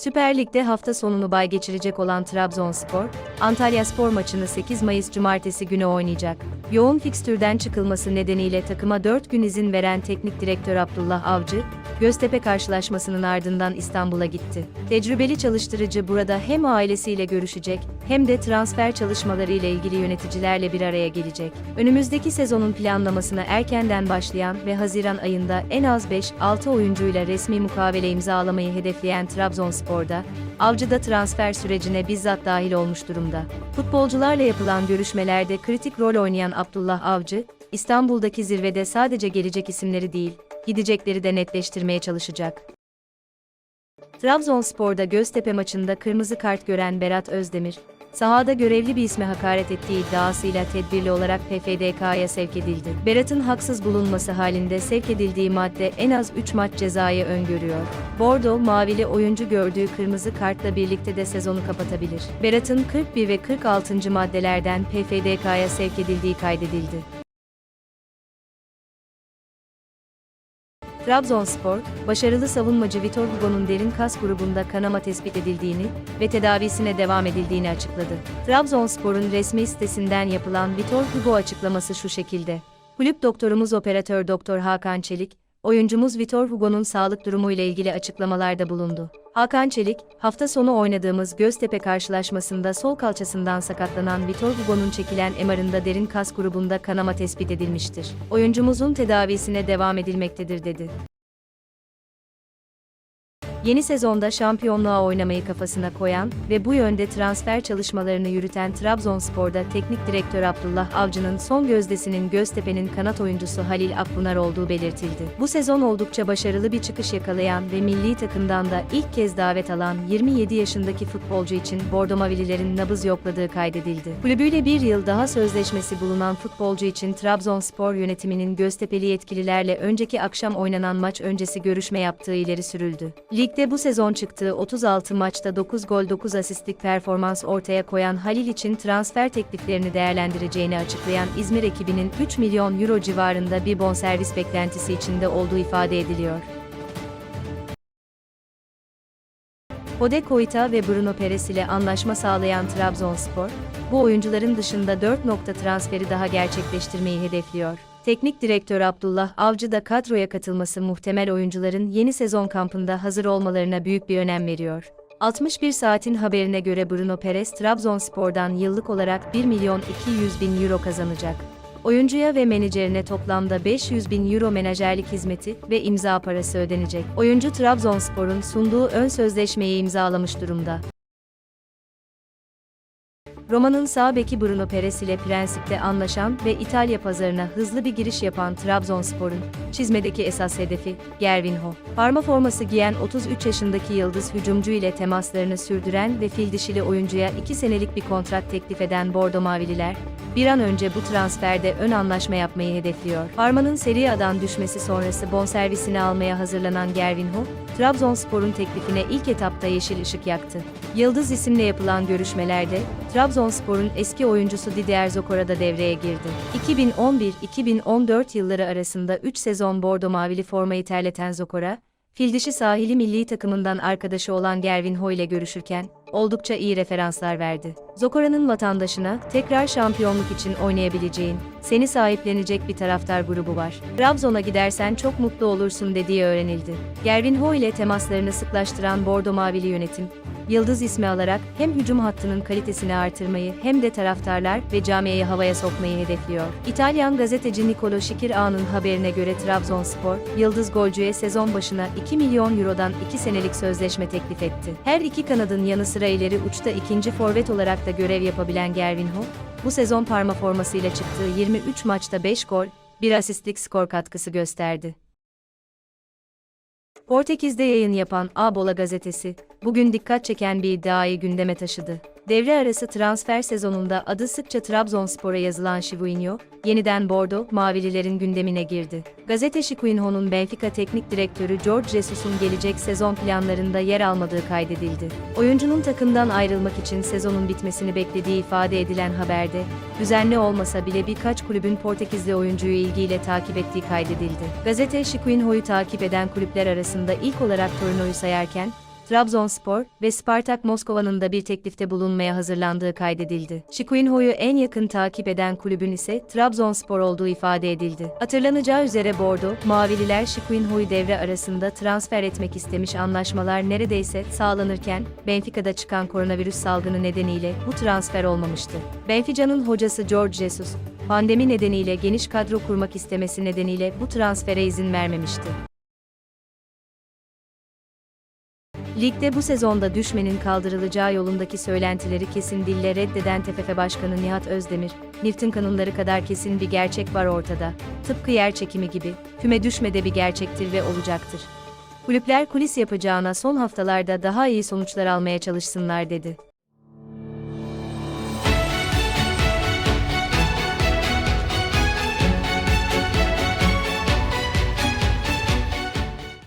Süper Lig'de hafta sonunu bay geçirecek olan Trabzonspor, Antalya Spor maçını 8 Mayıs Cumartesi günü oynayacak. Yoğun fikstürden çıkılması nedeniyle takıma 4 gün izin veren teknik direktör Abdullah Avcı, Göztepe karşılaşmasının ardından İstanbul'a gitti. Tecrübeli çalıştırıcı burada hem ailesiyle görüşecek, hem de transfer çalışmaları ile ilgili yöneticilerle bir araya gelecek. Önümüzdeki sezonun planlamasına erkenden başlayan ve Haziran ayında en az 5-6 oyuncuyla resmi mukavele imzalamayı hedefleyen Trabzonspor'da, Avcı da transfer sürecine bizzat dahil olmuş durumda. Futbolcularla yapılan görüşmelerde kritik rol oynayan Abdullah Avcı, İstanbul'daki zirvede sadece gelecek isimleri değil, gidecekleri de netleştirmeye çalışacak. Trabzonspor'da Göztepe maçında kırmızı kart gören Berat Özdemir, sahada görevli bir isme hakaret ettiği iddiasıyla tedbirli olarak PFDK'ya sevk edildi. Berat'ın haksız bulunması halinde sevk edildiği madde en az 3 maç cezayı öngörüyor. Bordo mavili oyuncu gördüğü kırmızı kartla birlikte de sezonu kapatabilir. Berat'ın 41 ve 46. maddelerden PFDK'ya sevk edildiği kaydedildi. Trabzonspor, başarılı savunmacı Vitor Hugo'nun derin kas grubunda kanama tespit edildiğini ve tedavisine devam edildiğini açıkladı. Trabzonspor'un resmi sitesinden yapılan Vitor Hugo açıklaması şu şekilde. Kulüp doktorumuz operatör Doktor Hakan Çelik, oyuncumuz Vitor Hugo'nun sağlık durumu ile ilgili açıklamalarda bulundu. Hakan Çelik, hafta sonu oynadığımız Göztepe karşılaşmasında sol kalçasından sakatlanan Vitor Hugo'nun çekilen MR'ında derin kas grubunda kanama tespit edilmiştir. Oyuncumuzun tedavisine devam edilmektedir dedi. Yeni sezonda şampiyonluğa oynamayı kafasına koyan ve bu yönde transfer çalışmalarını yürüten Trabzonspor'da teknik direktör Abdullah Avcı'nın son gözdesinin Göztepe'nin kanat oyuncusu Halil Akpınar olduğu belirtildi. Bu sezon oldukça başarılı bir çıkış yakalayan ve milli takımdan da ilk kez davet alan 27 yaşındaki futbolcu için Bordo Mavililerin nabız yokladığı kaydedildi. Kulübüyle bir yıl daha sözleşmesi bulunan futbolcu için Trabzonspor yönetiminin Göztepe'li yetkililerle önceki akşam oynanan maç öncesi görüşme yaptığı ileri sürüldü. Ligde bu sezon çıktığı 36 maçta 9 gol 9 asistlik performans ortaya koyan Halil için transfer tekliflerini değerlendireceğini açıklayan İzmir ekibinin 3 milyon euro civarında bir bonservis beklentisi içinde olduğu ifade ediliyor. Ode Koita ve Bruno Perez ile anlaşma sağlayan Trabzonspor, bu oyuncuların dışında 4 nokta transferi daha gerçekleştirmeyi hedefliyor. Teknik direktör Abdullah Avcı da kadroya katılması muhtemel oyuncuların yeni sezon kampında hazır olmalarına büyük bir önem veriyor. 61 saatin haberine göre Bruno Perez Trabzonspor'dan yıllık olarak 1 milyon 200 bin euro kazanacak. Oyuncuya ve menajerine toplamda 500 bin euro menajerlik hizmeti ve imza parası ödenecek. Oyuncu Trabzonspor'un sunduğu ön sözleşmeyi imzalamış durumda. Roma'nın sağ beki Bruno Perez ile prensipte anlaşan ve İtalya pazarına hızlı bir giriş yapan Trabzonspor'un çizmedeki esas hedefi Gervinho. Parma forması giyen 33 yaşındaki yıldız hücumcu ile temaslarını sürdüren ve fil dişili oyuncuya 2 senelik bir kontrat teklif eden Bordo Mavililer, bir an önce bu transferde ön anlaşma yapmayı hedefliyor. Parma'nın Serie A'dan düşmesi sonrası bonservisini almaya hazırlanan Gervinho, Trabzonspor'un teklifine ilk etapta yeşil ışık yaktı. Yıldız isimle yapılan görüşmelerde, Trabzonspor'un eski oyuncusu Didier Zokora da devreye girdi. 2011-2014 yılları arasında 3 sezon Bordo Mavili formayı terleten Zokora, Fildişi sahili milli takımından arkadaşı olan Gervinho ile görüşürken, oldukça iyi referanslar verdi. Zokora'nın vatandaşına, tekrar şampiyonluk için oynayabileceğin, seni sahiplenecek bir taraftar grubu var. Trabzon'a gidersen çok mutlu olursun dediği öğrenildi. Gervinho ile temaslarını sıklaştıran Bordo Mavili yönetim, Yıldız ismi alarak hem hücum hattının kalitesini artırmayı hem de taraftarlar ve camiayı havaya sokmayı hedefliyor. İtalyan gazeteci Nicolo Şikirağ'ın haberine göre Trabzonspor, Yıldız golcüye sezon başına 2 milyon eurodan 2 senelik sözleşme teklif etti. Her iki kanadın yanı sıra ileri uçta ikinci forvet olarak da görev yapabilen Gervinho, bu sezon parma formasıyla çıktığı 23 maçta 5 gol, 1 asistlik skor katkısı gösterdi. Portekiz'de yayın yapan A-Bola gazetesi, bugün dikkat çeken bir iddiayı gündeme taşıdı. Devre arası transfer sezonunda adı sıkça Trabzonspor'a yazılan Chivuinho, yeniden Bordo, Mavililerin gündemine girdi. Gazete Chivuinho'nun Benfica teknik direktörü George Jesus'un gelecek sezon planlarında yer almadığı kaydedildi. Oyuncunun takımdan ayrılmak için sezonun bitmesini beklediği ifade edilen haberde, düzenli olmasa bile birkaç kulübün Portekizli oyuncuyu ilgiyle takip ettiği kaydedildi. Gazete Chivuinho'yu takip eden kulüpler arasında ilk olarak Torino'yu sayarken, Trabzonspor ve Spartak Moskova'nın da bir teklifte bulunmaya hazırlandığı kaydedildi. Şikuinho'yu en yakın takip eden kulübün ise Trabzonspor olduğu ifade edildi. Hatırlanacağı üzere Bordo, Mavililer Şikuinho'yu devre arasında transfer etmek istemiş anlaşmalar neredeyse sağlanırken, Benfica'da çıkan koronavirüs salgını nedeniyle bu transfer olmamıştı. Benfica'nın hocası George Jesus, pandemi nedeniyle geniş kadro kurmak istemesi nedeniyle bu transfere izin vermemişti. Ligde bu sezonda düşmenin kaldırılacağı yolundaki söylentileri kesin dille reddeden TFF Başkanı Nihat Özdemir, Newton kanunları kadar kesin bir gerçek var ortada. Tıpkı yer çekimi gibi, küme düşme de bir gerçektir ve olacaktır. Kulüpler kulis yapacağına son haftalarda daha iyi sonuçlar almaya çalışsınlar dedi.